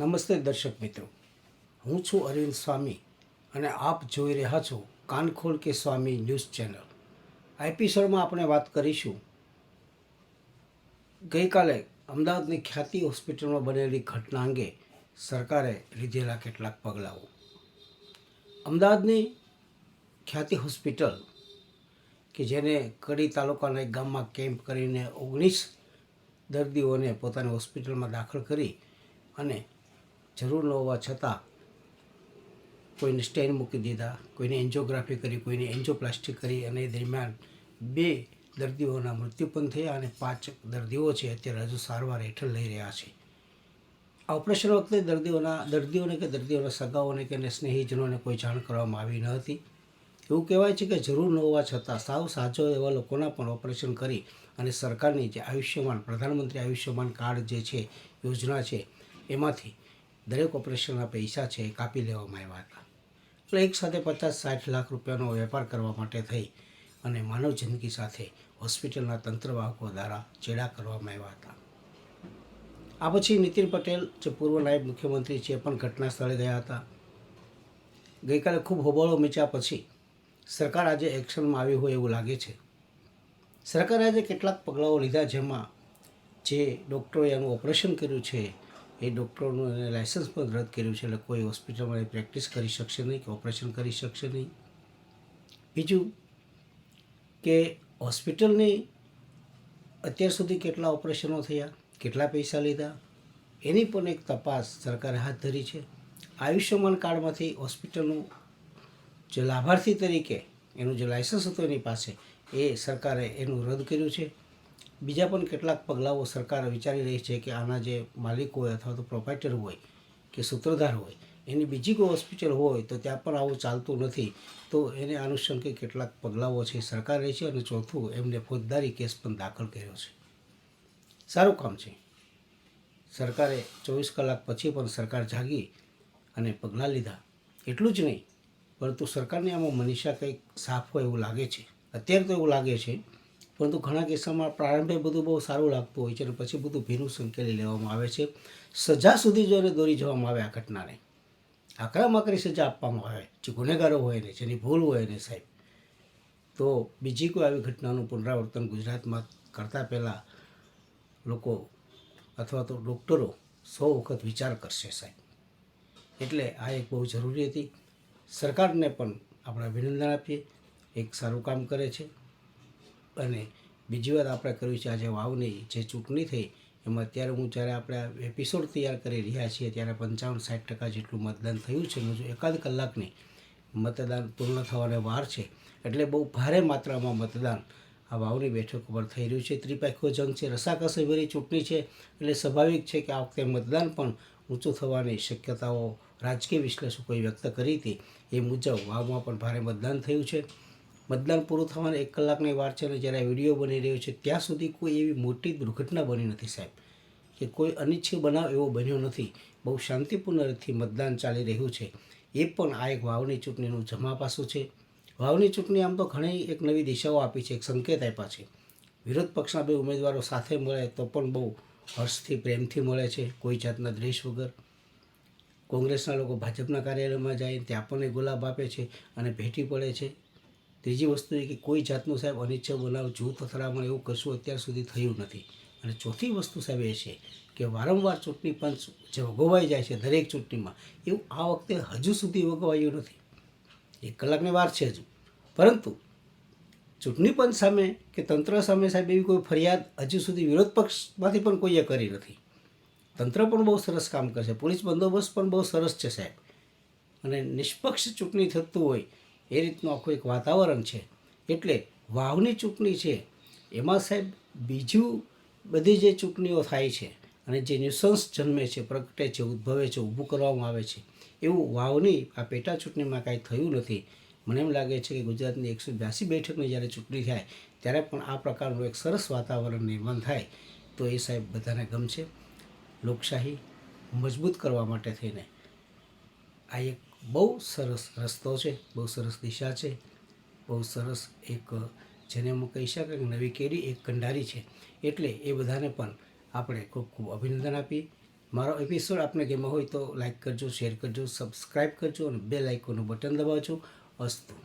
નમસ્તે દર્શક મિત્રો. હું છું અરવિંદ સ્વામી અને આપ જોઈ રહ્યા છો કાનખોલ કે સ્વામી ન્યૂઝ ચેનલ. આ એપિસોડમાં આપણે વાત કરીશું. ગઈકાલે અમદાવાદની ખ્યાતિ હોસ્પિટલમાં બનેલી ઘટના અંગે સરકારે લીધેલા કેટલાક પગલાઓ. અમદાવાદની ખ્યાતિ હોસ્પિટલ, કે જેને કડી તાલુકાના એક ગામમાં કેમ્પ કરીને ઓગણીસ દર્દીઓને પોતાની હોસ્પિટલમાં દાખલ કરી અને જરૂર ન હોવા છતાં કોઈને સ્ટેન મૂકી દીધા, કોઈને એન્જિયોગ્રાફી કરી, કોઈને એન્જિયોપ્લાસ્ટી કરી અને એ દરમિયાન બે દર્દીઓના મૃત્યુ પણ થયા અને પાંચ દર્દીઓ છે, અત્યારે હજુ સારવાર હેઠળ લઈ રહ્યા છે. આ ઓપરેશન વખતે દર્દીઓના, દર્દીઓને કે દર્દીઓના સગાઓને કે સ્નેહીજનોને કોઈ જાણ કરવામાં આવી ન હતી. એવું કહેવાય છે કે જરૂર ન હોવા છતાં સાવ સાચો એવા લોકોના પણ ઓપરેશન કરી અને સરકારની જે આયુષ્યમાન, પ્રધાનમંત્રી આયુષ્યમાન કાર્ડ જે છે, યોજના છે, એમાંથી દરેક ઓપરેશનના પૈસા છે એ કાપી લેવામાં આવ્યા હતા. એટલે એકસાથે પચાસ સાઠ લાખ રૂપિયાનો વેપાર કરવા માટે થઈ અને માનવ જિંદગી સાથે હોસ્પિટલના તંત્રવાહકો દ્વારા ચેડા કરવામાં આવ્યા હતા. આ પછી નીતિન પટેલ, જે પૂર્વ નાયબ મુખ્યમંત્રી છે, એ પણ ઘટના સ્થળે ગયા હતા. ગઈકાલે ખૂબ હોબાળો મીચ્યા પછી સરકાર આજે એક્શનમાં આવી હોય એવું લાગે છે. સરકારે આજે કેટલાક પગલાઓ લીધા જેમાં જે ડૉક્ટરોએ એનું ઓપરેશન કર્યું છે એ ડૉક્ટરોનું એને લાઇસન્સ પણ રદ કર્યું છે એટલે કોઈ હોસ્પિટલમાં એ પ્રેક્ટિસ કરી શકશે નહીં કે ઓપરેશન કરી શકશે નહીં. બીજું કે હોસ્પિટલની અત્યાર સુધી કેટલા ઓપરેશનો થયા, કેટલા પૈસા લીધા, એની પણ એક તપાસ સરકારે હાથ ધરી છે. આયુષ્યમાન કાર્ડમાંથી હોસ્પિટલનું જે લાભાર્થી તરીકે એનું જે લાયસન્સ હતું એની પાસે એ સરકારે એનું રદ કર્યું છે. બીજા પણ કેટલાક પગલાઓ સરકાર વિચારી રહી છે કે આના જે માલિક હોય અથવા તો પ્રોપાઇટર હોય કે સૂત્રધાર હોય, એની બીજી કોઈ હોસ્પિટલ હોય તો ત્યાં પણ આવું ચાલતું નથી. તો એને અનુસંગે કેટલાક પગલાઓ છે સરકાર રહી છે અને ચોથું એમને ફોજદારી કેસ પણ દાખલ કર્યો છે. સારું કામ છે. સરકારે ચોવીસ કલાક પછી પણ સરકાર જાગી અને પગલાં લીધા. એટલું જ નહીં, પરંતુ સરકારની આમાં મનીષા કંઈક સાફ હોય એવું લાગે છે. અત્યારે તો એવું લાગે છે પરંતુ ઘણા કિસ્સામાં પ્રારંભે બધું બહુ સારું લાગતું હોય છે અને પછી બધું ભીનું સંકેલી લેવામાં આવે છે. સજા સુધી જો એને દોરી જવામાં આવે આ ઘટનાને. આકરામાં આકરી સજા આપવામાં આવે જે ગુનેગારો હોય ને, જેની ભૂલ હોય ને સાહેબ. તો બીજી કોઈ આવી ઘટનાનું પુનરાવર્તન ગુજરાતમાં કરતાં પહેલાં લોકો અથવા તો ડૉક્ટરો સો વખત વિચાર કરશે સાહેબ. એટલે આ એક બહુ જરૂરી હતી. સરકારને પણ આપણે અભિનંદન આપીએ. એક સારું કામ કરે છે. અને બીજી વાત આપણે કર્યું છે, આજે વાવની જે ચૂંટણી થઈ, એમાં અત્યારે હું જ્યારે આપણે એપિસોડ તૈયાર કરી રહ્યા છીએ, ત્યારે પંચાવન સાઠ ટકા જેટલું મતદાન થયું છે હજુ એકાદ કલાકની મતદાન પૂર્ણ થવાને વાર છે, એટલે બહુ ભારે માત્રામાં મતદાન આ વાવની બેઠક ઉપર થઈ રહ્યું છે. ત્રિપાખ્યો જંગ છે રસાકસભરી ચૂંટણી છે, એટલે સ્વાભાવિક છે કે આ વખતે મતદાન પણ ઊંચું થવાની શક્યતાઓ રાજકીય વિશ્લેષકોએ વ્યક્ત કરી હતી. એ મુજબ વાવમાં પણ ભારે મતદાન થયું છે. મતદાન પૂરું થવાને એક કલાકની વાર છે અને જ્યારે વીડિયો બની રહ્યો છે, ત્યાં સુધી કોઈ એવી મોટી દુર્ઘટના બની નથી સાહેબ. કે કોઈ અનિચ્છ બનાવ એવો બન્યો નથી. બહુ શાંતિપૂર્ણ રીતથી મતદાન ચાલી રહ્યું છે. એ પણ આ એક વાવની ચૂંટણીનું જમા પાસું છે. વાવની ચૂંટણી આમ તો ઘણી એક નવી દિશાઓ આપી છે, એક સંકેત આપ્યા છે. વિરોધ પક્ષના બે ઉમેદવારો સાથે મળે તો પણ બહુ હર્ષથી, પ્રેમથી મળે છે, કોઈ જાતના દ્વેષ વગર. કોંગ્રેસના લોકો ભાજપના કાર્યાલયમાં જાય, ત્યાં પણ એ ગુલાબ આપે છે અને ભેટી પડે છે. ત્રીજી વસ્તુ એ કે કોઈ જાતનું સાહેબ અનિચ્છ બનાવ જૂથ અથડામણ એવું કશું અત્યાર સુધી થયું નથી. અને ચોથી વસ્તુ સાહેબ એ છે કે વારંવાર ચૂંટણી પંચ જે વગોવાઈ જાય છે દરેક ચૂંટણીમાં, એવું આ વખતે હજુ સુધી વગવાયું નથી. એક કલાકની વાર છે હજુ. પરંતુ ચૂંટણી પંચ સામે કે તંત્ર સામે સાહેબ એવી કોઈ ફરિયાદ હજુ સુધી વિરોધ પક્ષમાંથી પણ કોઈએ કરી નથી. તંત્ર પણ બહુ સરસ કામ કરશે, પોલીસ બંદોબસ્ત પણ બહુ સરસ છે સાહેબ. અને નિષ્પક્ષ ચૂંટણી થતું હોય એ રીતનું આખું એક વાતાવરણ છે. એટલે વાવની ચૂંટણી છે, એમાં સાહેબ બીજું બધી જે ચૂંટણીઓ થાય છે અને જે ન્યુસન્સ જન્મે છે, પ્રગટે છે, ઉદ્ભવે છે, ઊભું કરવામાં આવે છે, એવું વાવની આ પેટા ચૂંટણીમાં કાંઈ થયું નથી. મને એમ લાગે છે કે ગુજરાતની એકસો બ્યાસી બેઠકની જ્યારે ચૂંટણી થાય, ત્યારે પણ આ પ્રકારનું એક સરસ વાતાવરણ નિર્માણ થાય, તો એ સાહેબ બધાને ગમશે. લોકશાહી મજબૂત કરવા માટે થઈને આ એક બહુ સરસ રસ્તો છે, બહુ સરસ દિશા છે, બહુ સરસ એક, જેને હું કહી શકાય કે નવી કેરી, એક કંડારી છે. એટલે એ બધાને પણ આપણે ખૂબ ખૂબ અભિનંદન આપીએ. મારો એપિસોડ આપને ગેમમાં હોય તો લાઇક કરજો શેર કરજો સબસ્ક્રાઈબ કરજો અને બે લાઇકોનું બટન દબાવજો. અસ્તુ.